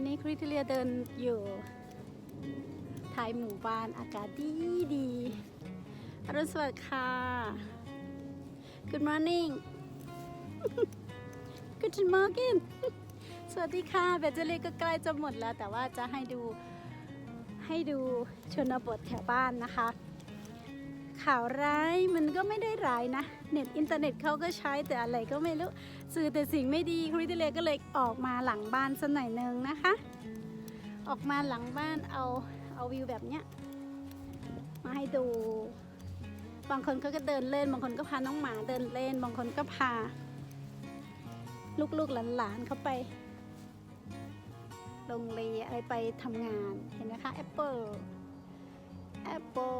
อนนี้คริสเลียเดินอยู่ท้ายหมู่บ้านอากาศดีดีอรุณสวัสดิ์ค่ะ Good morning Good morning สวัสดีค่ะแบตเตอรี่ก็ใกล้จะหมดแล้ว แต่ว่าจะให้ดูให้ดูชนบทแถวบ้านนะคะ ข่าวร้ายมันก็ไม่ได้ร้ายนะ เน็ตอินเทอร์เน็ตเขาก็ใช้แต่อะไรก็ไม่รู้สื่อแต่สิ่งไม่ดีคริสเลยก็เลยออกมาหลังบ้านสักหน่อยนึงนะคะ ออกมาหลังบ้านเอาเอาวิวแบบเนี้ยมาให้ดู บางคนเขาก็เดินเล่น บางคนก็พาน้องหมาเดินเล่น บางคนก็พา ลูกๆหลานๆเขาไปโรงเรียนอะไรไปทำงานเห็นไหมคะแอปเปิลแอปเปิล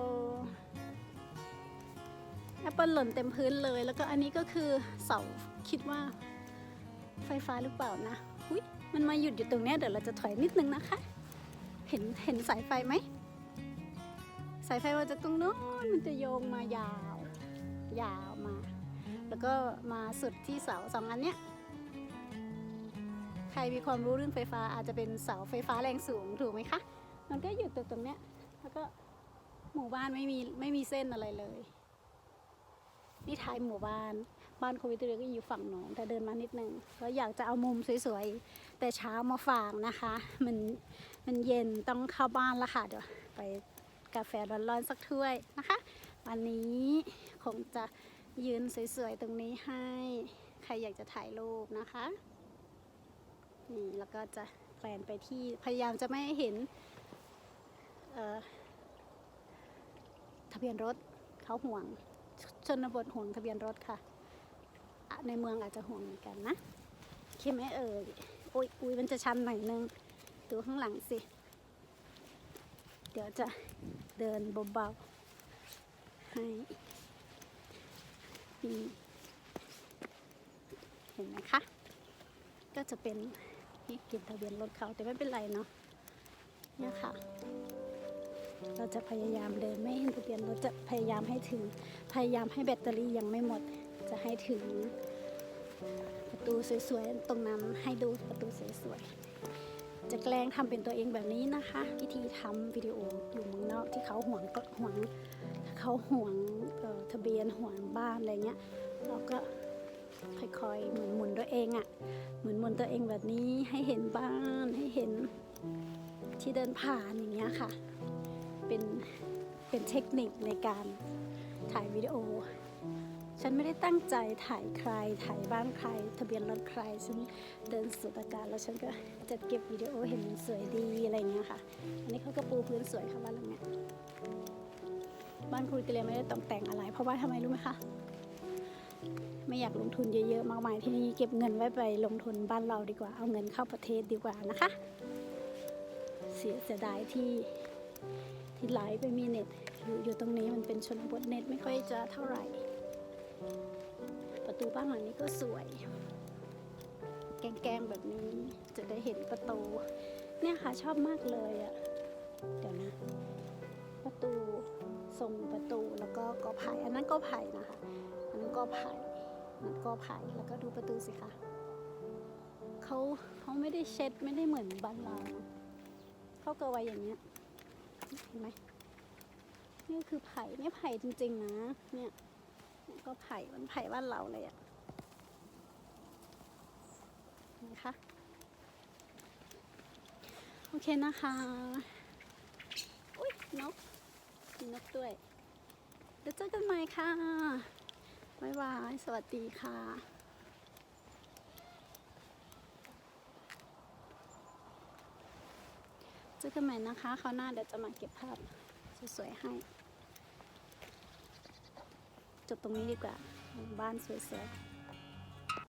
แอปเปิลหล่นเต็มพื้นเลย แล้วก็อันนี้ก็คือเสาคิดว่าไฟฟ้าหรือเปล่านะอุยมันมาหยุดอยู่ตรงเนี้ยเดี๋ยวเราจะถอยนิดนึงนะคะ เห็นเห็นสายไฟไหม สายไฟมาจากตรงโน้นมันจะโยงมายาว ยาวมา แล้วก็มาสุดที่เสาสองอันเนี้ยใครมีความรู้เรื่องไฟฟ้าอาจจะเป็นเสาไฟฟ้าแรงสูงถูกไหมคะ มันก็หยุดตรงตรงเนี้ยแล้วก็หมู่บ้านไม่มีไม่มีเส้นอะไรเลย นี่ท้ายหมู่บ้าน บ้านโควิดเรียก็อยู่ฝั่งโน้นแต่เดินมานิดนึงแล้วอยากจะเอามุมสวยๆ แต่เช้ามาฝากนะคะ มันมันเย็นต้องเข้าบ้านล้วค่ะ เดี๋ยวไปกาแฟร้อนๆสักถ้วยนะคะ วันนี้คงจะยืนสวยๆ ตรงนี้ให้ ใครอยากจะถ่ายรูปนะคะนี่แล้วก็จะแพลนไปที่พยายามจะไม่เห็นทะเบียนรถเขาห่วง ชนบทห่วงทะเบียนรถค่ะ ในเมืองอาจจะห่วงเหมือนกันนะใช่ไหมเอ่ยโอ้ยอุ้ยมันจะชันหน่อยนึง ดูข้างหลังสิ เดี๋ยวจะเดินเบาๆให้นี่เห็นไหมคะ ก็จะเป็นนี่เก็บทะเบียนรถเขาแต่ไม่เป็นไรเนาะเนี่ยค่ะ เราจะพยายามเดินไม่ให้เห็นทะเบียนรถจะพยายามให้ถึง พยายามให้แบตเตอรี่ยังไม่หมด จะให้ถึงประตูสวยๆตรงนั้นให้ดูประตูสวยๆ จะแกล้งทำเป็นตัวเองแบบนี้นะคะ วิธีทำวิดีโออยู่เมืองนอกที่เขาห่วงก็ห่วงเขาห่วงทะเบียนห่วงบ้านอะไรเงี้ยเราก็ค่อยๆหมุนหมุนตัวเองอะ่ะหมุนหมุนตัวเองแบบนี้ให้เห็นบ้านให้เห็นที่เดินผ่านอย่างเงี้ยค่ะ เป็นเป็นเทคนิคในการถ่ายวิดีโอ ฉันไม่ได้ตั้งใจถ่ายใคร ถ่ายบ้านใคร ทะเบียนรถใคร ฉันเดินสูดอากาศแล้วฉันก็จะเก็บวิดีโอเห็นสวยดีอะไรเงี้ยค่ะ อันนี้เขาก็ปูพื้นสวยค่ะบ้านหลังเนี้ยบ้านครูเกลียไม่ได้ตกแต่งอะไร เพราะว่าทำไมรู้ไหมคะ ไม่อยากลงทุนเยอะๆ มากมายที่นี่เก็บเงินไว้ไปลงทุนบ้านเราดีกว่า เอาเงินเข้าประเทศดีกว่านะคะ เสียเสียดายที่ ที่ไหลไปมีเน็ตอยู่อยู่ตรงนี้มันเป็นชนบทเน็ตไม่ค่อยจะเท่าไหร่ ประตูบ้านหลังนี้ก็สวย แกงๆแบบนี้จะได้เห็นประตู เนี่ยค่ะชอบมากเลยอะ่ะเดี๋ยวนะ ประตูทรงประตูแล้วก็กอไผ่อันนั้นก็ไผ่นะคะอันนั้นก็ไผ่อันก็ไผ่แล้วก็ดูประตูสิคะเขาเขาไม่ได้เช็ดไม่ได้เหมือนบ้านเราเขาก็ไว้อย่างเงี้ย เห็นไหมนี่คือไผ่เนี่ยไผ่จริง ๆ นะเนี่ยเนี่ยก็ไผ่มันไผ่บ้านเราเลยอะนะคะโอเคนะคะ อุ้ยนกมีนกด้วย เดี๋ยวเจอกันใหม่ค่ะ บ๊ายบาย สวัสดีค่ะื้อกันใหม่นะคะคราวหน้าเดี๋ยวจะมาเก็บภาพสวยๆให้ จบตรงนี้ดีกว่า บ้านสวยๆ